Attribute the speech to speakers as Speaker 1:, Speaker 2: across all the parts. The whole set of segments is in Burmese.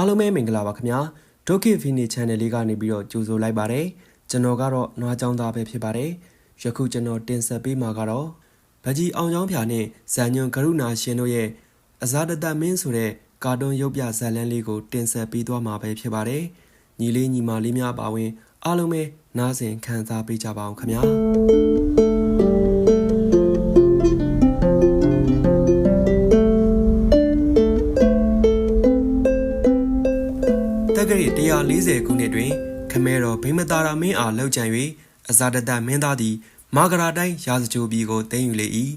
Speaker 1: အားလုံးပဲမင်္ဂလာပါခင်ဗျာဒုက္ခိဗီနီ channel လေးကနေပြီးတော့ကြိုဆိုလိုက်ပါတယ်ကျွန်တော်ကတော့နွားချောင်းသားပဲဖြစ်ပါတယ်ယခုကျွန်တော်တင်ဆက်ပေးမှာကတော့ဗကြီးအောင်ချောင်းဖြာနဲ့ဇန်ညွန်ကရုဏာရှင်တို့ရဲ့အဇာတတမင်းဆိုတဲ့ကာတွန်းရုပ်ပြဇာတ်လမ်းလေးကိုတင်ဆက်ပေးသွားမှာပဲဖြစ်ပါတယ်ညီလေးညီမလေးများပါဝင် အားလုံးပဲနားဆင်ခံစားပေးကြပါအောင်ခင်ဗျာ 1940ခုနှစ်တွင်ခမဲတော်ဘိမသာရမင်းအားလှုပ်ကြံ၍အဇာတတမင်းသားသည် မာဂရာတိုင်းရာဇကြိုပြည်ကိုသိမ်းယူလေ၏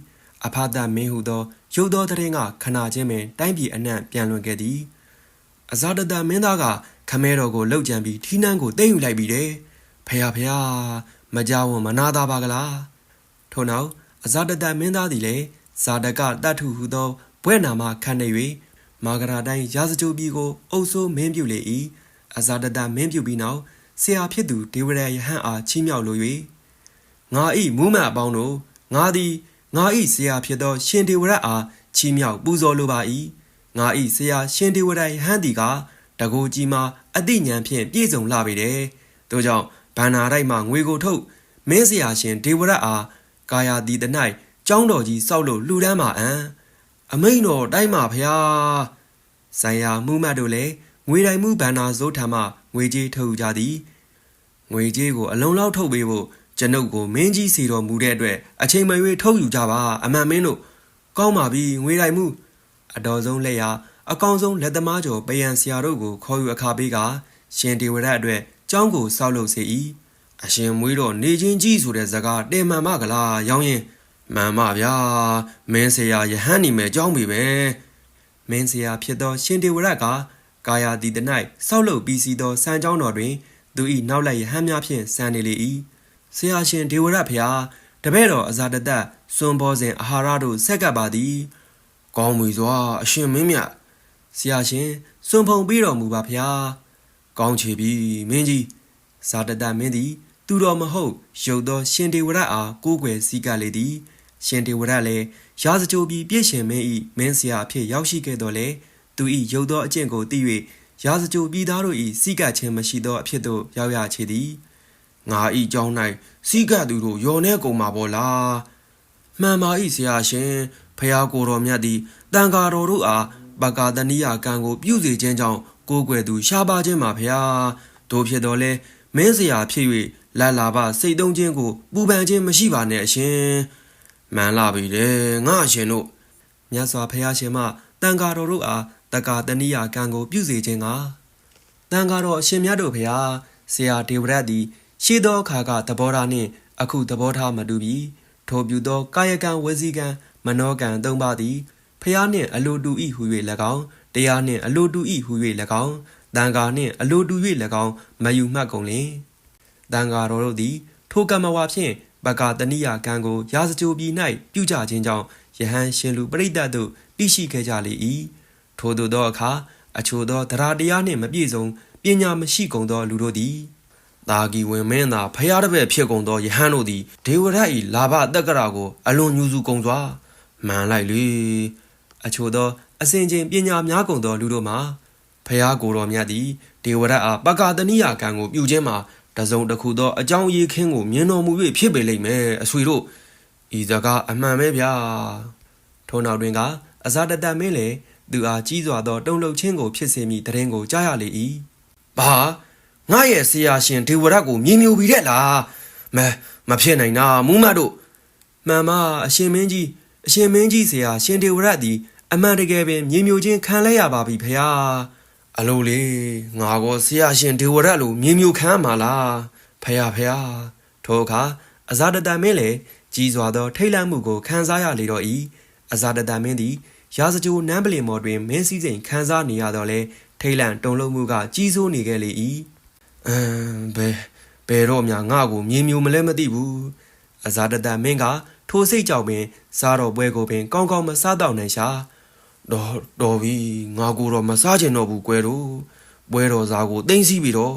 Speaker 1: အဖသမင်းဟုသောရုပ်သောတရင်ကခနာချင်းပင်တိုင်းပြည်အနှံ့ပြန်လွန်ခဲ့သည်အဇာတတမင်းသားကခမဲတော်ကိုလှုပ်ကြံပြီးထီးနှန်းကိုသိမ်းယူလိုက်ပြီးတဲ့ဖယားဖယားမကြဝန်မနာသာပါကလားထို့နောက်အဇာတတမင်းသားသည်လည်းဇာတကတတ်ထုဟုသောဘွဲ့နာမခံနေ၍မာဂရာတိုင်းရာဇကြိုပြည်ကိုအုပ်စိုးမင်းပြုလေ၏ အဇာတတမင်းပြုပြီးနောက်ဆရာဖြစ်သူဒေဝရယဟန်အားချီးမြှောက်လို၍ငါဤမူးမတ်အပေါင်းတို့ငါသည်ငါဤဆရာဖြစ်သော ရှင်ဒေဝရအားချီးမြှောက်ပူဇော်လိုပါ၏ငါဤဆရာရှင်ဒေဝရယဟန်သည်ကတကိုးကြီးမှာအသိဉာဏ်ဖြင့်ပြည့်စုံလာပေတယ်။တို့ကြောင့်ဗန္နာတိုက်မှငွေကိုထုတ်မင်းဆရာရှင်ဒေဝရအားကာယာတိတ၌ကျောင်းတော်ကြီးစောက်လို့လှူဒန်းပါအံအမိန်တော်တိုက်မှာဖျားဆိုင်ရာမှုမှတ်တို့လည်း ငွေတိုင်မှုဗန္နာဇိုးထံမှငွေကြေးထုတ်ယူကြသည်ငွေကြေးကိုအလုံးလောက်ထုတ်ပေးဖို့ကျွန်ုပ်ကိုမင်းကြီးစီတော်မူတဲ့အတွက်အချိန်မရွေးထုတ်ယူကြပါအမှန်မင်းတို့ကောင်းပါပြီငွေတိုင်မှုအတော်ဆုံးလက်ရအကောင်ဆုံးလက်သမားကျော်ပယံဆရာတို့ကိုခေါ်ယူအခါပေးကရှင်ဒေဝရအတွက်ကျောင်းကိုစောက်လုပ်စေ၏အရှင်မွေးတော်နေချင်းကြီးဆိုတဲ့ဇကားတင်မှန်မကလားရောင်းရင်မှန်ပါဗျာမင်းဆရာယဟန်နေမယ်ကျောင်းပြီပဲမင်းဆရာဖြစ်သောရှင်ဒေဝရက ကာယာတိတ၌စောက်လုပ်ပြီးစီသောစံကျောင်းတော်တွင်သူ၏နောက်လိုက်ယဟန်များဖြင့်စံနေလေ၏ဆရာရှင်ဒေဝရဖျားတပည့်တော်အဇာတတစွန်ဘောစဉ်အာဟာရတို့ဆက်ကပ်ပါသည်ကောင်းပြီစွာအရှင်မင်းမြတ်ဆရာရှင်စွန်ဖုံပြီးတော်မူပါဖျားကောင်းချေပြီမင်းကြီးဇာတတမင်းသည် သူတော်မဟုတ်ရုပ်သောရှင်ဒေဝရအားကိုးကွယ်စည်းကပ်လေသည်ရှင်ဒေဝရလည်းရာဇကြိုပြီးပြည့်ရှင်မင်း၏မင်းဆရာအဖြစ်ရောက်ရှိခဲ့တော်လဲ သူ၏ရုပ်သောအကျင့်ကိုသိ၍ရာဇကြိုပြည်သားတို့၏စည်းကပ်ခြင်းမရှိသောအဖြစ်သို့ရောက်ရချေသည်ငါဤကြောင်း၌စည်းကပ်သူတို့ယော်နေကုန်မှာပေါ်လားမှန်ပါ၏ဆရာရှင်ဖျားကိုတော်မြတ်သည်တန်ဃာတော်တို့အားပကာတနိယကံကိုပြုစေခြင်းကြောင့်ကိုးကွယ်သူရှားပါခြင်းမှာဖျားတို့ဖြစ်တော်လဲမင်းဆရာဖြစ်၍လာလာပစိတ်သုံးခြင်းကိုပူပန်ခြင်းမရှိပါနဲ့အရှင်မှန်လာပြီလေငါအရှင်တို့မြတ်စွာဘုရားရှင်မှတန်ဃာတော်တို့အား တက္ကတနိယကံကိုပြုစေခြင်းကတန်ဃာတော်အရှင်မြတ်တို့ဖျားဆရာဒေဝရတ်သည်ရှိသောအခါကသဘောထားနှင့် အခုသဘောထားမတူပြီထိုပြုသောကာယကံဝစီကံမနောကံသုံးပါးသည်ဖျားနှင့်အလိုတူ၏ဟု၍၎င်းတရားနှင့်အလိုတူ၏ဟု၍၎င်းတန်ဃာနှင့်အလိုတူ၍၎င်းမယူမှတ်ကုန်လင်တန်ဃာတော်တို့သည် ထိုကမ္မဝါဖြင့်ဘဂတနိယကံကိုရာဇကြိုပြည်၌ပြုကြခြင်းကြောင့်ယဟန်ရှင်လူပရိသတ်တို့တိရှိခဲ့ကြလေ၏ ထို့သောသောအခါအချို့သောတရားတရားနှင့်မပြည့်စုံပညာမရှိကုန်သောလူတို့သည်တာဂီဝင်မင်းသာဖျားတပည့်ဖြစ်ကုန်သောယဟန်တို့သည်ဒေဝရတ်၏လာဘတက္ကရာကို အလွန်ညူစုကုန်စွာမှန်လိုက်လေအချို့သောအစဉ်ချင်းပညာများကုန်သောလူတို့မှာဖျားကိုတော်မြတ်သည်ဒေဝရတ်အားပကာတနိယကံကိုပြုခြင်းမှာတစုံတစ်ခုသောအကြောင်းအရေးခင်းကိုမြင်တော်မူ၍ဖြစ်ပေလိမ့်မယ်အဆွေတို့ဤစကားအမှန်ပဲဗျာထို့နောက်တွင်ကအဇာတတမင်းလည်း သူအားကြီးစွာသောတုံ့လှုပ်ခြင်းကိုဖြစ်စေမိတဲ့ရင်ကိုကြားရလေ၏ဘာငါရဲ့ဆရာရှင်ဒေဝရတ်ကိုမြင်မြူပြီးတဲ့လားမမဖြစ်နိုင်တာမူးမတ်တို့မှန်ပါအရှင်မင်းကြီးအရှင်မင်းကြီးဆရာရှင်ဒေဝရတ်သည်အမှန်တကယ်ပင်မြင်မြူခြင်းခံလဲရပါပြီဖရာအလိုလေငါကောဆရာရှင်ဒေဝရတ်လိုမြင်မြူခံမှာလားဖရာဖရာထိုအခါအဇာတတမင်းလည်းကြီးစွာသောထိတ်လန့်မှုကိုခံစားရလေတော့၏အဇာတတမင်းသည် ရာဇကြိုနန်းပလင်မော်တွင်မင်းစည်းစိမ်ခံစားနေရတော့လဲထိတ်လန့်တုန်လှုပ်မှုကကြီးစိုးနေခဲ့လေ၏အမ်ဘယ်ဘယ်တော့မှငါ့ကိုမြင်မြူမလဲမသိဘူးအဇာတတမင်းကထိုစိတ်ကြောင့်ပင်စားတော့ပွဲကိုပင်ကောင်းကောင်းမစားတော့နိုင်ရှာတော်တော်ပြီငါကိုတော့မစားချင်တော့ဘူးကွယ်တို့ပွဲတော်စားကိုတင်းစီပြီတော့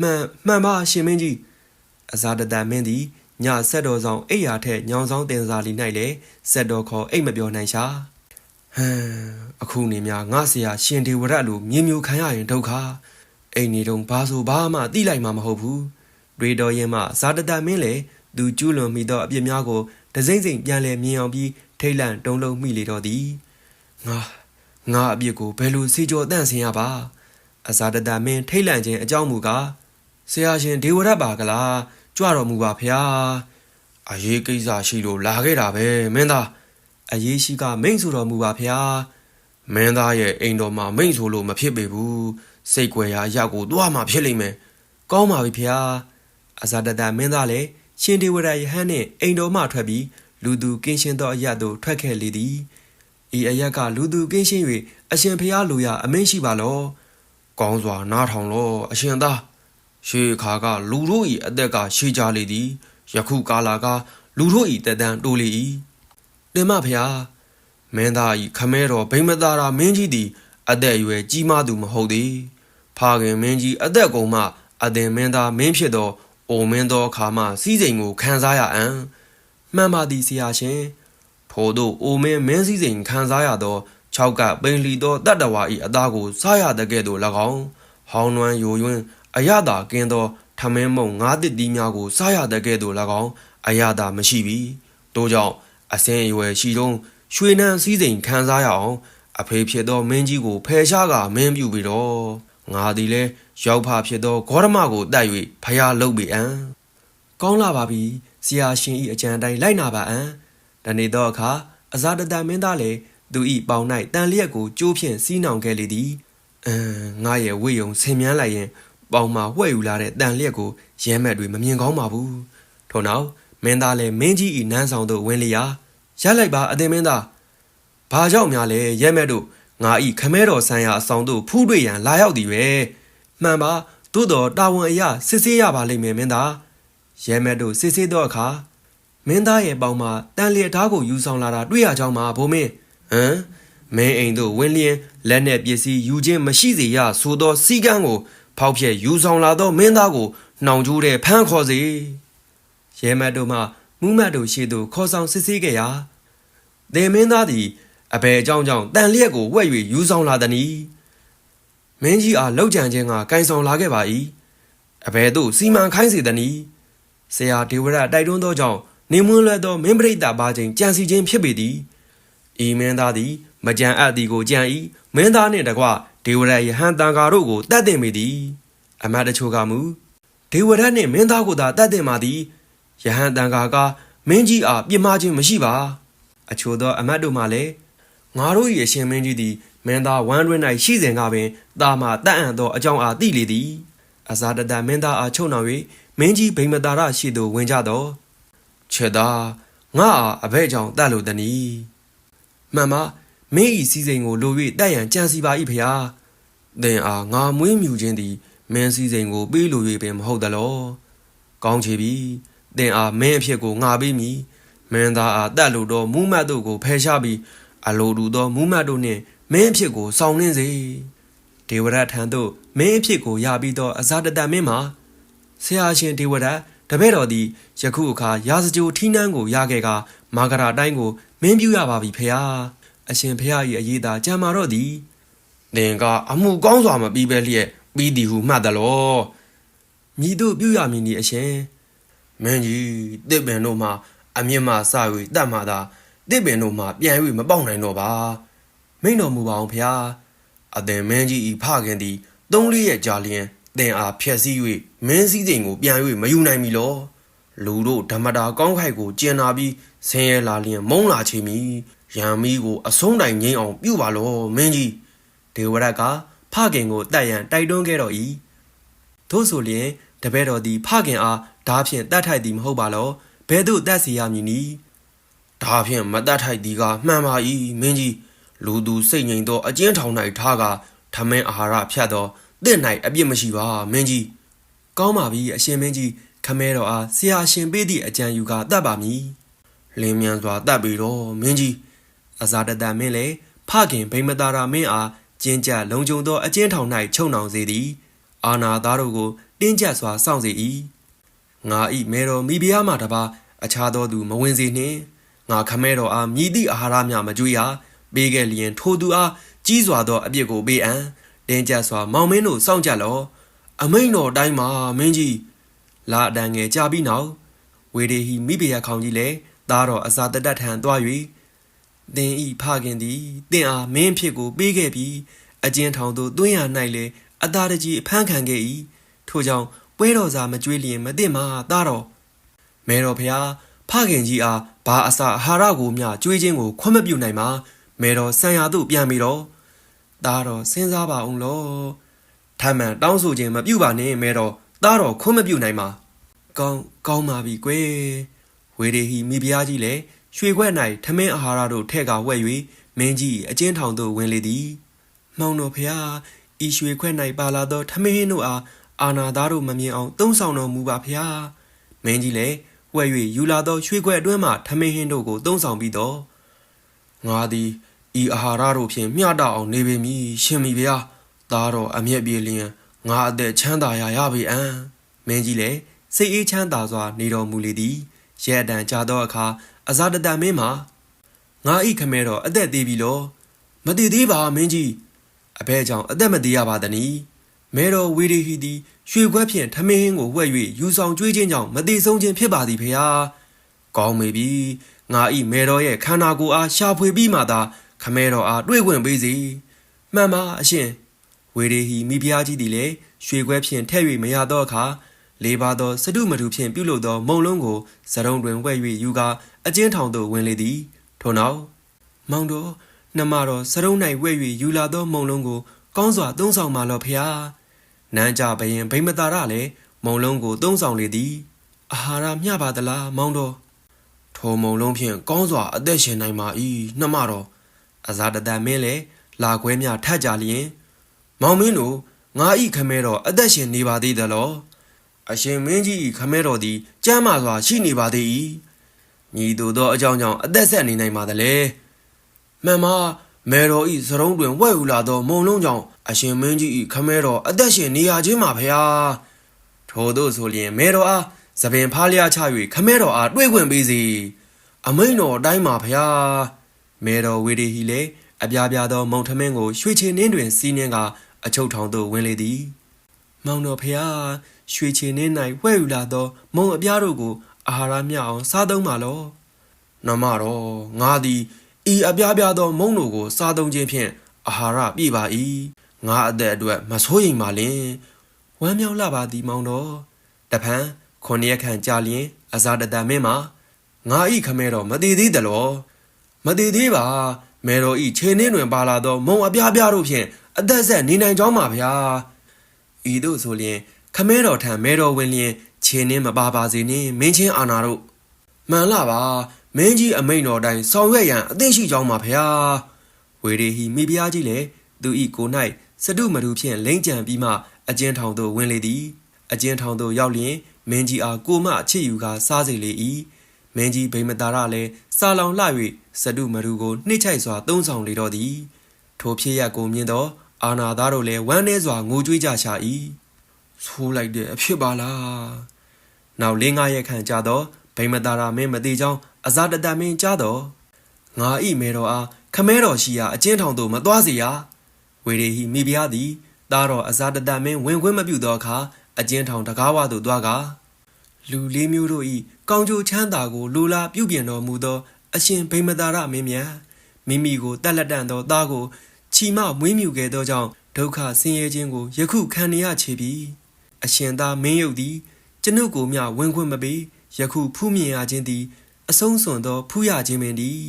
Speaker 1: မှန်မှန်ပါရှင်မင်းကြီးအဇာတတမင်းသည်ညဆက်တော်ဆောင်အိယာထက်ညောင်ဆောင်တင်စာလီ၌လည်းဆက်တော်ခေါ်အိတ်မပြောနိုင်ရှာ ဟဟမ်အခုနေများငါဆရာရှင်ဒေဝရတ်လိုမြင်းမျိုးခံရရင်ဒုက္ခအိမ်နေတော့ဘာဆိုဘာမှတိလိုက်မှာမဟုတ်ဘူးတွေတော်ရင်မှဇာတတမင်းလေသူကျူးလွန်မိသောအပြစ်များကိုတစိမ့်စိမ့်ပြန်လဲမြင်အောင်ပြီးထိတ်လန့်တုံးလုံးမိလေတော့သည်ငါငါအပြစ်ကိုဘယ်လိုစီကြောတန့်စင်ရပါအဇာတတမင်းထိတ်လန့်ခြင်းအကြောင်းမူကားဆရာရှင်ဒေဝရတ်ပါကလားကြွတော်မူပါဖျားအရေးကိစ္စရှိလို့လာခဲ့တာပဲမင်းသား အရေးရှိကမိန့်ဆိုတော်မူပါဖျားမင်းသားရဲ့အိမ်တော်မှာမိန့်ဆိုလို့မဖြစ်ပေဘူးစိတ်ွယ်ရာအရာကိုသွားမှဖြစ်လိမ့်မယ်ကောင်းပါပြီဖျားအဇာတတမင်းသားလည်းရှင်ဒေဝရယဟန်နှင့်အိမ်တော်မှထွက်ပြီးလူသူကင်းရှင်းသောအရာသို့ထွက်ခဲ့လေသည်ဤအရက်ကလူသူကင်းရှင်း၍အရှင်ဖျားလူရအမိန့်ရှိပါလောကောင်းစွာနားထောင်လောအရှင်သားရှေးခါကလူတို့၏အသက်ကရှေးကြလေသည်ယခုကာလကလူတို့၏တက်တန်းတိုးလေ၏ တင်မဖျားမင်းသားဤခမဲတော်ဗိမ္မသာရာမင်းကြီးသည် အသက်အရွယ်ကြီးမားသူမဟုတ်သည်ဖခင်မင်းကြီးအသက်ကုန်မှအသင်မင်းသားမင်းဖြစ်သောအိုမင်းသောအခါမှစီးစိမ်ကိုခံစားရအံ့မှန်ပါသည်ဆရာရှင်ထို့သောအိုမင်းမင်းစည်းစိမ်ခံစားရသော၆ကပိန်လီသောတတ္တဝါ၏အသားကိုစားရတဲ့ကဲ့သို့၎င်းဟောင်းနွမ်းယိုယွင်းအရသာကင်းသောထမင်းမုံငါးတစ်တီးများကိုစားရတဲ့ကဲ့သို့၎င်းအရသာမရှိပြီတို့ကြောင့် အစင်အရွယ်ရှိသောရွှေနှံစည်းစိမ်ခံစားရအောင် အဖေဖြစ်သောမင်းကြီးကိုဖယ်ရှားကမင်းပြုပြီးတော့ငါသည်လည်းရောက်ဖဖြစ်သောဂေါရမကိုတတ်၍ဖျားလုပ်ပေအံ့ကောင်းလာပါပြီဆရာရှင်ဤအကြံတိုင်းလိုက်နာပါအံ့တနေ့သောအခါအဇာတတမင်းသားလည်းသူဤပေါင်၌တန်လျက်ကိုကျိုးဖြင့်စီးနှောင်ခဲ့လေသည်အမ်ငါရဲ့ဝိယုံဆင်မြန်းလိုက်ရင် ပေါင်မှာဝှဲ့ယူလာတဲ့တန်လျက်ကိုရဲမက်တွေမမြင်ကောင်းပါဘူးထို့နောက်မင်းသားလည်းမင်းကြီးဤနန်းဆောင်သို့ဝင်လျာ ရက်လိုက်ပါအသင်မင်းသားဘာကြောင့်များလဲရဲမက်တို့ငါဤခမဲတော်ဆန်ရအဆောင်သို့ဖူးတွေ့ရန်လာရောက်သည်ပဲမှန်ပါသို့တော်တာဝန်အရာစစ်ဆေးရပါလိမ့်မယ်မင်းသားရဲမက်တို့စစ်ဆေးသောအခါမင်းသားရဲ့ပေါင်မှာတန်လျက်ဓာတ်ကိုယူဆောင်လာတာတွေ့ရကြောင်းမှာဘိုးမင်းဟမ်မင်းအိမ်သို့ဝင်လျင်လက်နက်ပစ္စည်းယူခြင်းမရှိစေရဆိုသောစီကံကို ဖောက်ဖျက်ယူဆောင်လာသောမင်းသားကိုနှောင်ကျိုးတဲ့ဖမ်းခေါ်စေရဲမတ်တို့မှ မူးမတ်တို့ရှေ့သို့ခေါ်ဆောင်စစ်ဆေးခဲ့ရာဒေမင်းသားသည်အဘယ်အကြောင်းကြောင့်တန်လျက်ကိုဝှက်၍ယူဆောင်လာသည်။မင်းကြီးအားလောက်ကြံခြင်းကကင်ဆောင်လာခဲ့ပါ၏။အဘယ်သို့စီမံခိုင်းစေသည်။ဆရာဒေဝရတိုက်တွန်းသောကြောင့်နေမွန်းလွယ်သောမင်းပရိသတ်ပါခြင်းကြံစီခြင်းဖြစ်ပေသည်။ဤမင်းသားသည်မကြံအပ်သည်ကိုကြံ၏မင်းသားနှင့်တကွဒေဝရယဟန်တန်ဃာတို့ကိုတတ်တင်မိသည်။အမတ်တချို့ကမူဒေဝရနှင့်မင်းသားကိုသာတတ်တင်ပါသည်။ ယဟန်တန်ဃာကမင်းကြီးအားပြစ်မှားခြင်းမရှိပါ။အချို့သော အမတ်တို့မှလည်းငါတို့၏အရှင်မင်းကြီးသည်မင်းသားဝမ်းတွင်၌ရှိစဉ်ကပင်တာမှတတ်အံ့သောအကြောင်းအားသိလေသည်အဇာတတမင်းသားအားချုပ်နှောင်၍မင်းကြီးဗိမ္မတာရရှိသို့ဝင်ကြသောချက်သားငါအားအဘဲ့ကြောင့်တတ်လို့တနီမှန်ပါမင်းဤစည်းစိမ်ကိုလို၍တတ်ရန်ကြံစီပါ၏ဖျားသင်အားငါမွေးမြူခြင်းသည်မင်းစည်းစိမ်ကိုပေးလို၍ပင်မဟုတ်သလောကောင်းချေပြီ သင်အားမင်းအဖြစ်ကိုငါပေးမည်မင်းသားအားတတ်လို့တော့မူးမတ်တို့ကိုဖယ်ရှားပြီးအလိုတူသောမူးမတ်တို့နှင့်မင်းအဖြစ်ကိုစောင့်နှင်းစေဒေဝရထံသို့မင်းအဖြစ်ကိုရပြီးသောအဇာတတမင်းမှာဆရာရှင်ဒေဝရတပည့်တော်သည်ယခုအခါရာဇကြိုထီးနှန်းကိုရခဲ့ကမာဂရာတိုင်းကိုမင်းပြုရပါပြီဖေဟာအရှင်ဖေဟာ၏အရေးသာကြံမာတော့သည်သင်ကအမှုကောင်းစွာမပြီးပဲလျက်ပြီးသည်ဟုမှတ်သလောမြည်တို့ပြုရမည်နီအရှင် မင်းကြီးတစ်ပင်တို့မှအမြင့်မှစ၍တတ်မှသာတစ်ပင်တို့မှပြန်၍မပေါက်နိုင်တော့ပါမိန်တော်မူပါအောင်ဖျားအသင်မင်းကြီးဤဖခင်သည်သုံးလေးရဲ့ကြာလျင်သင်အားဖြက်စီး၍မင်းစည်းစိမ်ကိုပြန်၍မယူနိုင်မီလောလူတို့ဓမ္မတာကောင်းခိုက်ကိုကျင်နာပြီးဆင်းရဲလာလျင် မုံလာချေမီရံမီကိုအဆုံးတိုင်ငိမ့်အောင်ပြုပါလောမင်းကြီးဒေဝရတ်ကဖခင်ကိုတတ်ရန်တိုက်တွန်းခဲ့တော့၏သို့ဆိုလျင်တပည့်တော်သည်ဖခင်အား ဓာဖြင့်တတ်ထိုက်သည်မဟုတ်ပါလောဘဲသို့တတ်စီရမည်နီဓာဖြင့်မတတ်ထိုက်သည်ကမှန်ပါ၏မင်းကြီးလူသူစိတ်ငြိမ်သောအကျဉ်းထောင်၌ထားကထမင်းအာဟာရဖြတ်သောတင့်၌အပြစ်မရှိပါမင်းကြီးကောင်းပါပြီအရှင်မင်းကြီးခမဲတော်အားဆရာရှင်ပေးသည့်အကြံယူကတတ်ပါမည်လင်းမြန်စွာတတ်ပြီတော့မင်းကြီးအဇာတတမင်းလည်းဖခင်ဗိမတာရာမင်းအားကျင်းကြလုံခြုံသောအကျဉ်းထောင်၌ချုပ်နှောင်စေသည် အာနာသားတို့ကိုတင်းကျပ်စွာစောင့်စေ၏ ငါဤမေတော်မိဖုရားမှတပါအခြားသောသူမဝင်စေနှင့်ငါခမဲတော်အားမြည်သည့်အာဟာရများမကြွေရပပေးခဲ့လျင်ထိုသူအားကြီးစွာသောအပြစ်ကိုပေးအံတင်းကျပ်စွာမောင်မင်းတို့စောင့်ကြလော့အမိန်တော်တိုင်းမှာမင်းကြီးလာအတန်ငယ်ကြာပြီးနောက်ဝေဒေဟီမိဖုရားခေါင်ကြီးလည်းသားတော်အစာတတတ်ထံသွား၍သင်ဤဖခင်သည်သင်အားမင်းဖြစ်ကိုပေးခဲ့ပြီးအကျဉ်ထောင်သို့တွင်းရ၌လည်းအသားတကြီးအဖမ်းခံခဲ့၏ထို့ကြောင့် ပွဲတော်စာမကြွေးလျင်မသိမှာသားတော်မဲတော်ဖျားဖခင်ကြီးအားဘာအစာအာဟာရကိုမျှကြွေးခြင်းကိုခွင့်မပြုနိုင်မှာမဲတော်ဆံရသို့ပြန်ပြီးတော့သားတော်စဉ်းစားပါအောင်လောထမ်းမှန်တောင်းဆိုခြင်းမပြုပါနဲ့မဲတော်သားတော်ခွင့်မပြုနိုင်မှာကောင်းကောင်းပါပြီကွယ်ဝေဒေဟီမိဖုရားကြီးလည်းရွှေခွက်၌ထမင်းအာဟာရတို့ထဲ့ကဝဲ့၍မင်းကြီးအကျဉ်ထောင်သို့ဝင်လေသည် မောင်တော်ဖျားဤရွှေခွက်၌ပါလာသောထမင်းဟင်းတို့အား အာနာသားတို့မမြင်အောင်သုံးဆောင်တော်မူပါဖျားမင်းကြီးလည်းဝဲ့၍ယူလာသောရွှေခွက်အတွင်းမှထမင်းဟင်းတို့ကိုသုံးဆောင်ပြီးတော့ငါသည်ဤအာဟာရတို့ဖြင့်မျှတအောင်နေပေမည်ရှင်မိဖျားသားတော်အမျက်ပြေလျင်ငါအသက်ချမ်းသာရရပေအံ့မင်းကြီးလည်းစိတ်အေးချမ်းသာစွာနေတော်မူလေသည်ရဲအတန်ကြာသောအခါအဇာတတမင်းမှာငါဤခမဲတော်အသက်သေးပြီလောမတည်သေးပါမင်းကြီးအဘဲကြောင့်အသက်မသေးရပါသနည်း မဲတော်ဝီရီဟီသည်ရွှေခွက်ဖြင့်ထမင်းဟင်းကိုဝှက်၍ယူဆောင်ကျွေးခြင်းကြောင့်မသေးဆုံးခြင်းဖြစ်ပါသည်ဖေဟာကောင်းမေပြီငါဤမဲတော်ရဲ့ခန္ဓာကိုယ်အားရှာဖွေပြီးမှသာခမဲတော်အားတွေ့ခွင့်ပေးစီမှန်ပါအရှင်ဝီရီဟီမိဖုရားကြီးသည်လည်းရွှေခွက်ဖြင့်ထဲ့၍မရသောအခါလေးပါသောစတုမထုဖြင့်ပြုလုပ်သော မုံလုံးကိုဇရုံတွင်ဝှက်၍ယူကာအကျဉ်ထောင်သို့ဝင်လေသည်ထို့နောက်မောင်တော်နှမတော်စရုံး၌ဝဲ့၍ယူလာသောမုံလုံးကိုကောင်းစွာသုံးဆောင်ပါလော့ဖျား နန်းကြဘရင်ဗိမတာရလည်းမုံလုံးကိုသုံးဆောင်လေသည်အာဟာရမျှပါသလားမောင်တော်ထိုမုံလုံးဖြင့်ကောင်းစွာအသက်ရှင်နိုင်ပါ၏နှမတော်အဇာတတမင်းလည်းလာခွဲမြထတ်ကြလျင် မောင်မင်းတို့ငါဤခမဲတော်အသက်ရှင်နေပါသေးသလောအရှင်မင်းကြီးဤခမဲတော်သည်ကြမ်းမာစွာရှိနေပါသေး၏ညီတို့သောအကြောင်းကြောင့်အသက်ဆက်နေနိုင်ပါသလဲမှန်ပါမဲတော်ဤစရုံးတွင်ဝဲ့ဟူလာသောမုံလုံးကြောင့် အရှင်မင်းကြီးဤခမဲတော်အသက်ရှင်နေရခြင်းမှာဖျားထို့သောဆိုလျင်မဲတော်အားသပင်ဖားလျားချ၍ခမဲတော်အားတွေ့ခွင့်ပေးစီအမိန်တော်အတိုင်းမှာဖျားမဲတော်ဝေဒီဟီလည်းအပြားပြားသောမုံထမင်းကိုရွှေချင်နှင်းတွင်စီးနှင်းကအချုပ်ထောင်သို့ဝင်လေသည်မောင်တော်ဖျားရွှေချင်နှင်း၌ဝဲ့ဟူလာသောမုံအပြားတို့ကိုအာဟာရမျှအောင်စားသုံးပါလောနမတော်ငါသည်ဤအပြားပြားသောမုံတို့ကိုစားသုံးခြင်းဖြင့်အာဟာရပြည့်ပါ၏ ငါအသက်အတွက်မဆိုးရင်ပါလင်ဝမ်းမြောက်လာပါသည်မောင်တော်တဖန်ခုနှစ်ရက်ခန့်ကြာလျင်အဇာတတမင်းမှာငါဤခမဲတော်မတည်သေးသလောမတည်သေးပါမဲတော်ဤခြေနှင်းတွင်ပါလာသောမုံအပြားပြားတို့ဖြင့်အသက်ဆက်နေနိုင်ကြောင်းပါဗျာဤသို့ဆိုလျင်ခမဲတော်ထံမဲတော်ဝင်လျင်ခြေနှင်းမပါပါစေနှင့်မင်းချင်းအာနာတို့မှန်လားပါမင်းကြီးအမိန်တော်တိုင်းဆောင်ရွက်ရန်အသိရှိကြောင်းပါဗျာဝေရီဟီမိဖုရားကြီးလည်းသူဤကို၌ စတုမတူဖြင့်လိမ့်ကြံပြီးမှအကျဉ်ထောင်သို့ဝင်လေသည်အကျဉ်ထောင်သို့ရောက်လျင်မင်းကြီးအားကိုမအချစ်ယူကာစားစေလေ၏မင်းကြီးဗိမတာရလည်းစာလောင်လှ၍စတုမတူကိုနှိမ့်ချိုက်စွာသုံးဆောင်လေတော့သည်ထိုဖြစ်ရပ်ကိုမြင်သောအာနာသားတို့လည်းဝမ်းနည်းစွာငိုကြွေးကြရှာ၏ဆိုးလိုက်တဲ့အဖြစ်ပါလားနောက်လေးငါရက်ခန့်ကြာတော့ဗိမတာရာမင်းမတိကြောင်းအဇာတတမင်းကြားတော့ငါဤမေတော်အားခမဲတော်ရှိရာအကျဉ်ထောင်သို့မသွားစေရ ဝေရီဟီမိဖုရားသည်သားတော်အဇာတတမင်းဝင်ခွင့်မပြုသောအခါအကျဉ်ထောင်တကားဝသို့သွားကာလူလေးမျိုးတို့ဤကောင်းကျိုးချမ်းသာကိုလူလာပြုပြင်တော်မူသော အရှင်ဗိမတာရမင်းမြတ်မိမိကိုတက်လက်တန်သောသားကိုချီမမွေးမြူခဲ့သောကြောင့်ဒုက္ခဆင်းရဲခြင်းကိုယခုခံနေရချေပြီအရှင်သားမင်းယုတ်သည်ကျွန်ုပ်ကိုမျှဝင်ခွင့်မပေးယခုဖူးမြင်ရခြင်းသည် အဆုံးစွန်သောဖူးရခြင်းပင်သည်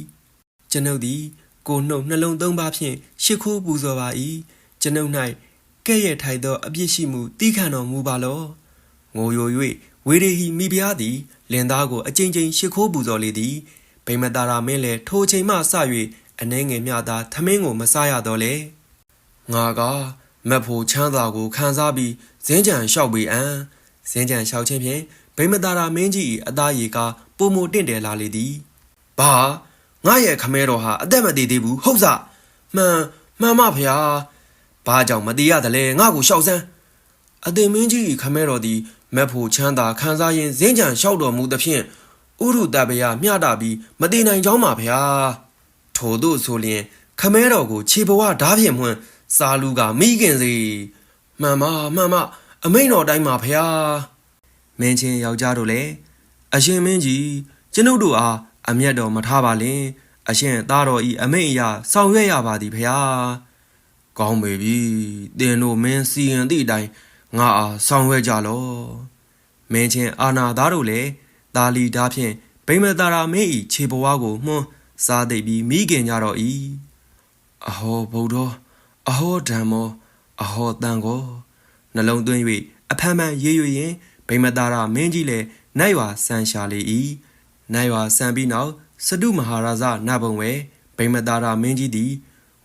Speaker 1: ကျွန်ုပ်သည် ကိုယ်နှုတ်နှလုံးသုံးပါးဖြင့်ရှ िख ိုးပူဇော်ပါ၏ကျွန်ုပ်၌ကဲ့ရဲ့ထိုက်သောအပြစ်ရှိမှုတီးခံတော်မူပါလောငိုယို၍ဝေရီဟီမိဖုရားသည်လင်သားကိုအကြိမ်ကြိမ်ရှ िख ိုးပူဇော်လေသည်ဗိမတာရာမင်းလည်းထိုချိန်မှစ၍အနှဲငယ်မြသာထမင်းကိုမစားရတော့လေငါကမက်ဖို့ချမ်းသာကိုခံစားပြီးဇင်းကြံလျှောက်ပေအံဇင်းကြံလျှောက်ခြင်းဖြင့်ဗိမတာရာမင်းကြီး၏အသားရည်ကပုံမတင့်တယ်လာလေသည်ဘာ ငါရဲ့ခမဲတော်ဟာအသက်မသေးသေးဘူးဟုတ်စမှန်မှန်မဖျားဘာကြောင့်မသေးရသလဲငါ့ကိုရှောက်စမ်းအသင်မင်းကြီး၏ခမဲတော်သည်မက်ဖို့ချမ်းသာခံစားရင်ဇင်းကြံလျှောက်တော်မူသဖြင့်ဥရုတပယမျှတာပြီးမတည်နိုင်ကြောင်းပါဗျာထို့သို့ဆိုလျင် ခမဲတော်ကို ခြေဘဝဓားဖြင့်မှန်းစာလူကမိခင်စီမှန်ပါမှန်ပါအမိန်တော်တိုင်းမှာဖျားမင်းချင်းယောက်ျားတို့လည်းအရှင်မင်းကြီးကျွန်ုပ်တို့အား အမျက်တော်မထားပါလင်အရှင်သားတော်ဤအမိန်အရာဆောင်ရွက်ရပါသည်ဖျားကောင်းပေပြီတင်တို့မင်းစီရင်သည့်အတိုင်းငါအားဆောင်ရွက်ကြလော့မင်းချင်းအာနာသားတို့လည်းတာလီဓားဖြင့်ဗိမသာရာမင်းဤခြေဘဝကိုမှွန်းစားသိပ်ပြီးမိခင်ကြတော့ဤအဟောဗုဒ္ဓအဟောဓမ္မောအဟောတန်ကိုနှလုံးသွင်း၍အဖမ်းဖမ်းရေးရွရင်ဗိမသာရမင်းကြီးလည်းနိုင်ရွာဆန်ရှာလေ၏ နိုင်ရွာဆန်ပြီးနောက်စတုမဟာရာဇနတ်ဘုံဝဲဗိမသာရမင်းကြီးသည်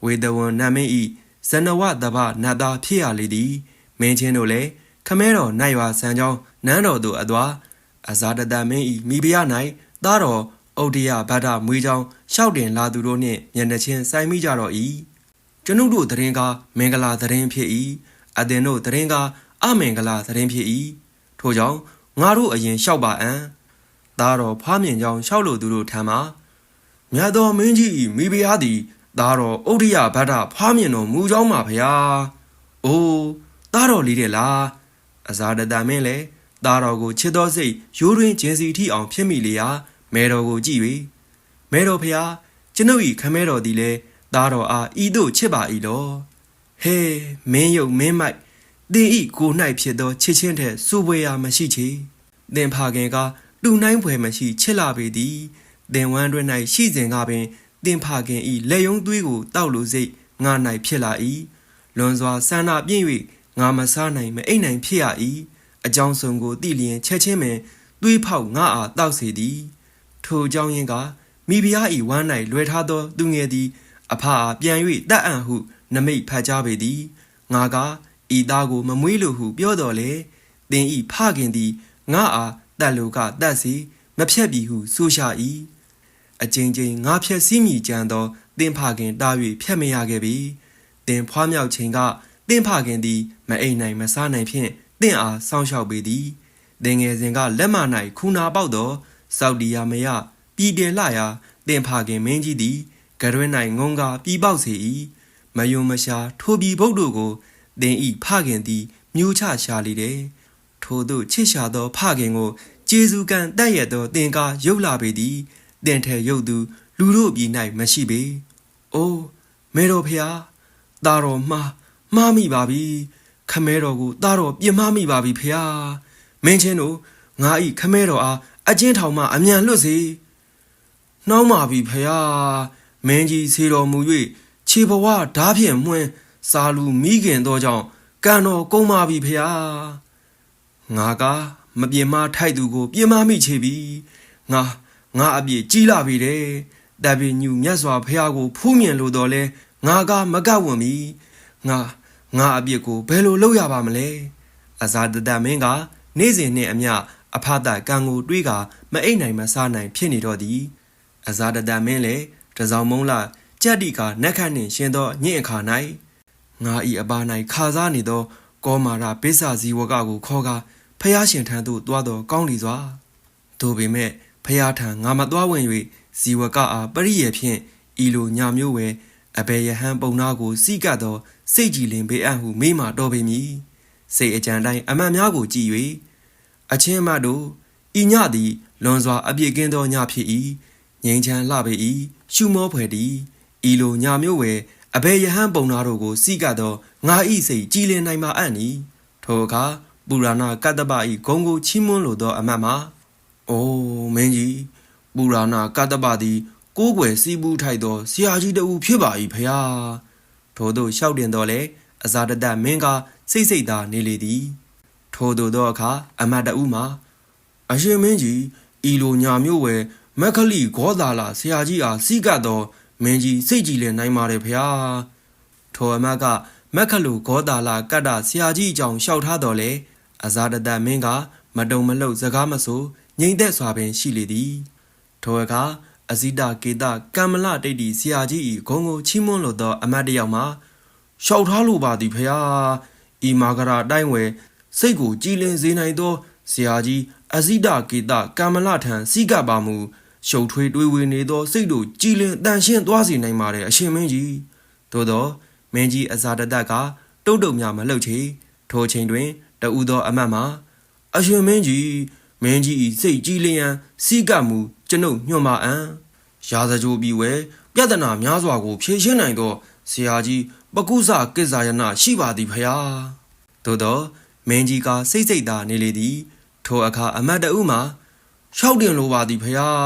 Speaker 1: ဝေဒဝံနတ်မင်း၏ဇနဝတပနတ်သားဖြစ်ရလေသည်မင်းချင်းတို့လည်းခမဲတော်နိုင်ရွာဆန်ကြောင်းနန်းတော်သို့အသွားအဇာတတမင်း၏မိဖုရား၌သားတော်ဩဒိယဗဒ္ဒမွေးကြောင်းရှောက်တင်လာသူတို့နှင့်မျက်နှာချင်းဆိုင်မိကြတော့၏ကျွန်ုပ်တို့သတင်းကားမင်္ဂလာသတင်းဖြစ်၏အသင်တို့သတင်းကားအမင်္ဂလာသတင်းဖြစ်၏ထို့ကြောင့်ငါတို့အရင်လျှောက်ပါအံ သားတော်ဖွားမြင်ကြောင်းလျှောက်လို့သူတို့ထံမှာမြတ်တော်မင်းကြီး၏မိဖုရားသည်သားတော်ဩဒိယဗဒ္ဒဖွားမြင်တော်မူကြောင်းပါဗျာအိုးသားတော်လေးတဲ့လားအဇာတတမင်းလည်းသားတော်ကိုချစ်တော်စိတ်ရိုးတွင်ကျင်းစီထိအောင်ဖြစ်မိလေရာမဲတော်ကိုကြည့်၍မဲတော်ဖျားကျွန်ုပ်ဤခမဲတော်သည်လည်းသားတော်အားဤသို့ချစ်ပါ၏လောဟဲမင်းယုတ်မင်းမိုက်တင်ဤကို၌ဖြစ်သောချစ်ချင်းတဲ့စူပွေရာမရှိချေတင်ဖခင်က တူနိုင်ဖွယ်မရှိချစ်လာပေသည်တင်ဝမ်းတွင်၌ရှိစဉ်ကပင်တင်ဖခင်ဤလက်ယုံသွေးကိုတောက်လို့စိတ်ငါ၌ဖြစ်လာ၏လွန်စွာဆန္ဒပြည့်၍ငါမစားနိုင်မအိတ်နိုင်ဖြစ်ရ၏အကြောင်းစုံကိုသိလျင်ချက်ချင်းပင်သွေးဖောက်ငါအားတောက်စေသည် ထိုအကြောင်းရင်းကမိဖုရားဤဝမ်း၌လွယ်ထားသောသူငယ်သည်အဖအားပြန်၍တတ်အံ့ဟု နမိတ်ဖတ်ကြားပေသည်ငါကဤသားကိုမမွေးလိုဟု ပြောတော်လေသင်ဤဖခင်သည်ငါအား တတ်လိုကတတ်စီမဖြတ်ပြီဟုဆိုရှာ၏အကျဉ်းချင်းငါဖြက်စီးမိကြံသောသင်ဖခင်တား၍ဖြတ်မရခဲ့ပြီသင်ဖွားမြောက်ခြင်းကသင်ဖခင်သည်မအိမ်နိုင်မစားနိုင်ဖြင့်သင်အားစောင့်ရှောက်ပေသည်သင်ငယ်စဉ်ကလက်မ၌ခုနာပေါက်သောစောက်တီယာမယပြည်တယ်လှရာတင်ဖခင်မင်းကြီးသည်ဂရွင်း၌ငုံကာပြီးပေါက်စေ၏မယုံမရှာထိုပြီးဘုတ်တို့ကိုတင်ဤဖခင်သည်မျိုးချရှာလေတယ် ထိုတို့ချစ်ရှာသောဖခင်ကိုကျေးဇူးကံတက်ရသောတင်ကားရုပ်လာပေသည်တင်ထဲရုပ်သူ လူတို့ပြည်၌မရှိပေအိုးမေတော်ဖျားတာတော်မှားမှားမိပါပြီခမဲတော်ကိုတာတော်ပြင်းမှားမိပါပြီဖျားမင်းချင်းတို့ငါဤခမဲတော်အားအကျဉ်းထောင်မှအမြန်လွတ်စေနှောင်းပါပြီဖျားမင်းကြီးဆေတော်မူ၍ခြေဘဝဓားဖြင့်မှွန်းစာလူမိခင်သောကြောင့်ကံတော်ကုန်းပါပြီဖျား ငါကမပြေမထိုက်သူကို ပြေမမိချေပြီငါငါအပြည့်ကြီးလာပြီတဲ့တပင်ညူမြတ်စွာဘုရားကို ဖူးမြင်လို့တော့လဲငါကမကဝံ့ပြီငါငါအပြစ်ကိုဘယ်လိုလုပ်ရပါမလဲအဇာတတမင်းက နေ့စဉ်နှင့်အမျှအဖတ်တကံကိုတွေးကမအိတ်နိုင်မစားနိုင် ဖြစ်နေတော့သည်အဇာတတမင်းလည်းတစောင်းမုံလာကြက်တီကနက်ခတ်နှင့်ရှင်သောညင့်အခါ၌ငါဤအပါ၌ခါစားနေသော ကောမာရပိဿဇီဝကကိုခေါ်ကာ ဖះရှင်ထံသို့တွားတော်ကောင်းလီစွာတို့ပေမဲ့ဖះထံငါမတွားဝင်၍ဇီဝကအားပရိယေဖြင့်ဤလိုညာမျိုးဝဲအဘေယဟန်ပုံနာကိုစီးကပ်သောစိတ်ကြည်လင်ပေအံ့ဟုမေးမှတော်ပေမည်စိတ်အကြံတိုင်းအမှန်များကိုကြည်၍အချင်းမတို့ဤညသည်လွန်စွာအပြည့်ကင်းသောညဖြစ်၏ငြိမ်းချမ်းလှပေ၏ရှုမောဖွယ်သည်ဤလိုညမျိုးဝဲအဘေယဟန်ပုံနာတို့ကိုစီးကပ်သောငါဤစိတ်ကြည်လင်နိုင်မှာအံ့နီထိုအခါ ပူရာနာကတ္တပဤဂုံကိုချီးမွမ်းလိုသောအမတ်မှာအိုးမင်းကြီးပူရာနာကတ္တပသည်ကိုးကွယ်စီးပူးထိုက်သောဆရာကြီးတဦးဖြစ်ပါ၏ဖျားထို့သို့လျှောက်တင်တော်လဲအဇာတတမင်းကစိတ်စိတ်သာနေလေသည်ထို့သို့သောအခါအမတ်တဦးမှာအရှင်မင်းကြီးဤလိုညာမျိုးဝဲမက္ခလိဂောသာလာဆရာကြီးအားစီးကပ်သောမင်းကြီးစိတ်ကြည်လင်နိုင်ပါတယ်ဖျားထိုအမတ်ကမက္ခလူဂောသာလာကတ္တဆရာကြီးအကြောင်းလျှောက်ထားတော်လဲ အဇာတတမင်းက မတုံမလှုပ်စကားမဆိုငြိမ်သက်စွာပင်ရှိလေသည်ထိုအခါအဇိတကေတကမ္မလတိတ်တီဆရာကြီး၏ဂုံကိုချီးမွမ်းလိုသော အမတ်တယောက်မှာရှောက်ထားလိုပါသည်ဖျားဤမာဂရာအတိုင်းဝယ်စိတ်ကိုကြည်လင်စေနိုင်သောဆရာကြီးအဇိတကေတကမ္မလထံစီကပ်ပါမူရှုပ်ထွေးတွေးဝေနေသောစိတ်တို့ကြည်လင်တန်ရှင်းသွားစေနိုင်ပါတယ်အရှင်မင်းကြီးသို့သောမင်းကြီးအဇာတတကတုတ်တုံများမလှုပ်ချေထိုအချိန်တွင် တဦးသောအမတ်မှာအရှင်မင်းကြီးမင်းကြီးဤစိတ်ကြည်လင်ရန်စီကပ်မှုကျွန်ုပ်ညွှန်ပါအံ့ရာဇကြိုပြီးဝဲပြဿနာများစွာကို ဖြေရှင်းနိုင်သောဆရာကြီးပကုစကိစ္ဆာယနာရှိပါသည်ဖျားသို့သောမင်းကြီးကစိတ်စိတ်သာနေလေသည် ထိုအခါအမတ်တအုပ်မှာရှောက်တင်လိုပါသည်ဖျား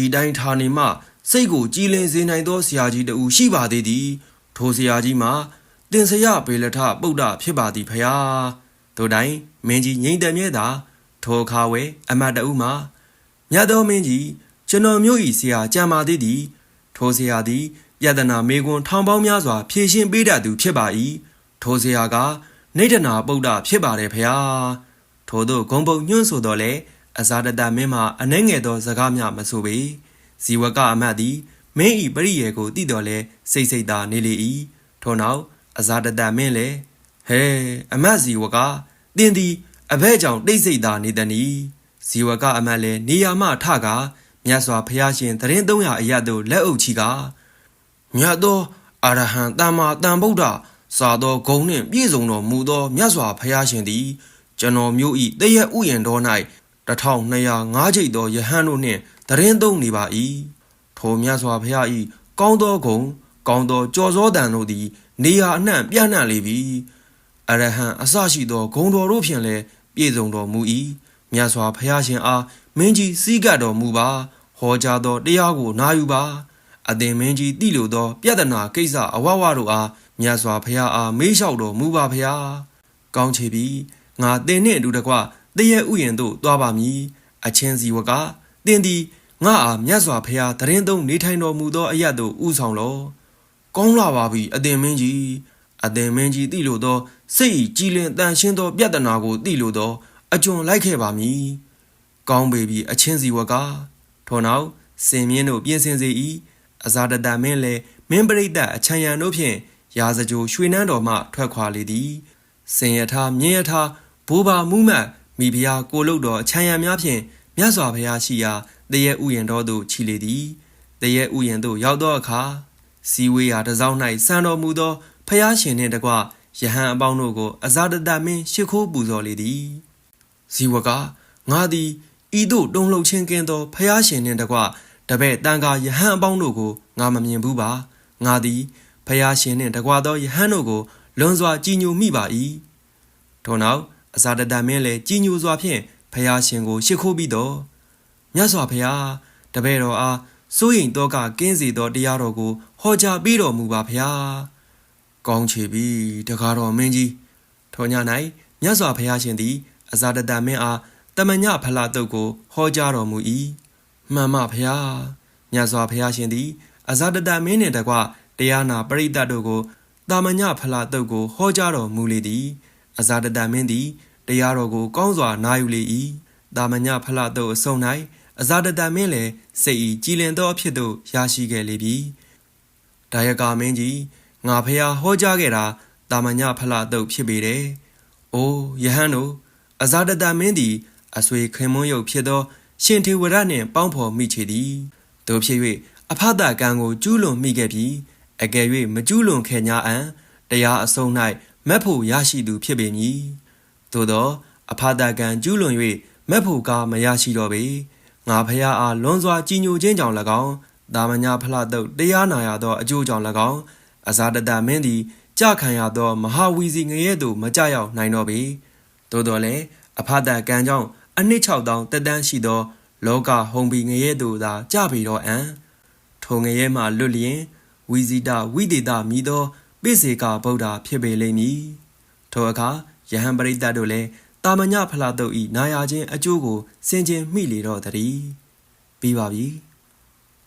Speaker 1: ဤတိုင်းဌာနေမှစိတ်ကိုကြည်လင်စေနိုင်သောဆရာကြီးတဦးရှိပါသေးသည် ထိုဆရာကြီးမှာတင်စရပေလထပုဒ္ဒဖြစ်ပါသည်ဖျား တို့တိုင်းမင်းကြီးငိမ့်တယ်မြဲသာထိုအခါဝဲအမတ်တအုပ်မှာမြတ်တော်မင်းကြီးကျွန်တော်မျိုးဤဆရာကြံပါသေးသည်ထိုဆရာသည်ယတနာမေကွန်ထောင်ပေါင်းများစွာဖြည့်ရှင်းပေးတတ်သူဖြစ်ပါ၏ထိုဆရာကနေတနာပုဒ္ဒဖြစ်ပါတယ်ဖျားထို့သောဂုံပုံညွှန်းဆိုတော့လေအဇာတတမင်းမှအနှဲငယ်သောစကားများမဆိုပေဇီဝကအမတ်သည်မင်းဤပရိယေကိုတည်တော်လဲစိတ်စိတ်သာနေလေ၏ထို့နောက်အဇာတတမင်းလည်း ဟဲအမတ်ဇီဝကတင်းသည်အဘဲကြောင့်တိတ်ဆိတ်သာနေသည်နီဇီဝကအမတ်လည်းနေရာမှထကားမြတ်စွာဘုရားရှင်တရင်300အရတ်တို့လက်အုပ်ချီကမြတ်သောအရဟံတမ္မာတန်ဗုဒ္ဓစာသောဂုံနှင့်ပြည့်စုံတော်မူသောမြတ်စွာဘုရားရှင်သည်ကျွန်တော်မျိုးဤတရက်ဥယျံတော်၌1205ကျိတ်သောယဟန်တို့နှင့်တရင်သုံးနေပါ၏ထိုမြတ်စွာဘုရားဤကောင်းသောဂုံကောင်းသောကြော်စောတန်တို့သည် နေရာအနှံ့ပြန့်နှံ့လေပြီ အရဟံအစရှိသောဂုံတော်တို့ဖြင့်လည်းပြည့်စုံတော်မူ၏မြတ်စွာဘုရားရှင်အားမင်းကြီးစည်းကပ်တော်မူပါဟောကြားသောတရားကိုနာယူပါအသင်မင်းကြီးတိလိုသော ပြဿနာကိစ္စအဝဝတို့အားမြတ်စွာဘုရားအားမေးလျှောက်တော်မူပါဖျားကောင်းချေပြီငါတင်နှင့်အတူတကွတည့်ရဲ့ဥယျင်သို့သွားပါမည်အချင်းစီဝကတင်သည်ငါအားမြတ်စွာဘုရားတရင်သုံးနေထိုင်တော်မူသောအရတ်သို့ဥဆောင်လောကောင်းလာပါပြီအသင်မင်းကြီးအသင်မင်းကြီးတိလိုသော စိတ်ဤကြည်လင်တန်ရှင်းသော ပြဿနာကိုတိလိုသော အကျွန်လိုက်ခဲ့ပါမည်ကောင်းပေပြီအချင်းစီဝကထို့နောက်စင်မြင့်တို့ပြင်ဆင်စေ၏အဇာတတမင်းလည်းမင်းပရိသတ်အချမ်းရံတို့ဖြင့်ရာဇကြိုရွှေနှန်းတော်မှထွက်ခွာလေသည်စင်ရထားမြင်းရထားဘိုးဘာမူးမတ်မိဖုရားကိုလုတ်တော်အချမ်းရံများဖြင့်မြတ်စွာဘုရားရှိရာတရေဥယျံတော်သို့ခြီလေသည်တရေဥယျံသို့ရောက်သောအခါစီဝေးရာတစ်စောင်း၌စံတော်မူသောဖျားရှင်နှင့်တကွ ယဟန်အပေါင်းတို့ကိုအဇာတတမင်းရှ िख ိုးပူဇော်လေသည်ဇီဝကငါသည်ဤသို့တုံလှုပ်ခြင်းကင်းသောဖျားရှင်နှင့်တကွတပည့်တန်ခါယဟန်အပေါင်းတို့ကိုငါမမြင်ဘူးပါငါသည်ဖျားရှင်နှင့်တကွသောယဟန်တို့ကိုလွန်စွာကြည်ညိုမိပါ၏ထို့နောက်အဇာတတမင်းလည်းကြည်ညိုစွာဖြင့်ဖျားရှင်ကိုရှ िख ိုးပြီးတော့မြတ်စွာဘုရားတပည့်တော်အားစိုးရိမ်တော့ကကင်းစေသောတရားတော်ကိုဟောကြားပေးတော်မူပါဖျား ကောင်းချေပြီတကားတော်မင်းကြီးထိုည၌မြတ်စွာဘုရားရှင်သည် အဇာတတမင်းအားတမညဖလာတုတ်ကိုဟောကြားတော်မူ၏မှန်မှဖျားမြတ်စွာဘုရားရှင်သည်အဇာတတမင်းနှင့်တကွတရားနာပရိသတ်တို့ကိုတာမညဖလာတုတ်ကိုဟောကြားတော်မူလေသည် အဇာတတမင်းသည်တရားတော်ကိုကောင်းစွာနာယူလေ၏တာမညဖလာတုတ်အစုံ၌အဇာတတမင်းလည်းစိတ်ဤကြည်လင်သောအဖြစ်သို့ရရှိခဲ့လေပြီဒါယကာမင်းကြီး ငါဖះဟောကြားခဲ့တာတာမညဖလာတုတ်ဖြစ်ပေတယ်။အိုးယဟန်တို့အဇာတတမင်းသည်အဆွေခင်မွန်းရုပ်ဖြစ်သော ရှင်ထေဝရနှင့်ပေါင်းဖော်မိချေသည်။တို့ဖြစ်၍အဖဒကံကိုကျူးလွန်မိခဲ့ပြီးအကယ်၍မကျူးလွန်ခဲ့냐အံတရားအဆုံး၌မက်ဖို့ရရှိသူဖြစ်ပေမည်။သို့သော အဖဒကံကျူးလွန်၍မက်ဖို့ကားမရရှိတော့ပေ။ငါဖះအားလွန်စွာကြည်ညိုခြင်းကြောင့်၎င်းတာမညာဖလာတုတ်တရားနာရသောအကျိုးကြောင့်၎င်း အဇာတတမင်းသည်ကြခံရသောမဟာဝီစီငရဲသို့မကြရောက်နိုင်တော့ပေသို့တော်လည်းအဖဒကံကြောင့်အနှစ်6000တက်တန်းရှိသော လောကဟုံဘီငရဲသို့သာကြပြီတော့အံထိုငရဲမှလွတ်လျင်ဝီဇီတဝိတေတမိသောပိစေကဗုဒ္ဓဖြစ်ပေလိမ့်မည်ထိုအခါယဟန်ပရိသတ်တို့လည်းတာမညဖလာတုတ်ဤနာယာချင်းအကျိုးကိုစင်ကြင်မိလေတော့တည်းပြီးပါပြီ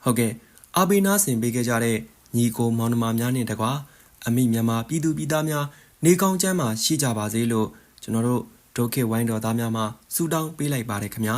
Speaker 1: ဟုတ်ကဲ့အာဘီနာဆင်ပေးခဲ့ကြတဲ့ ညီကိုမောင်နှမများနဲ့တကွာအမိမြန်မာပြည်သူပြည်သားများနေကောင်းချမ်းမှာရှိကြပါစေလို့ကျွန်တော်တို့ဒုက္ခဝိုင်းတော်သားများမှဆုတောင်းပေးလိုက်ပါတယ်ခင်ဗျာ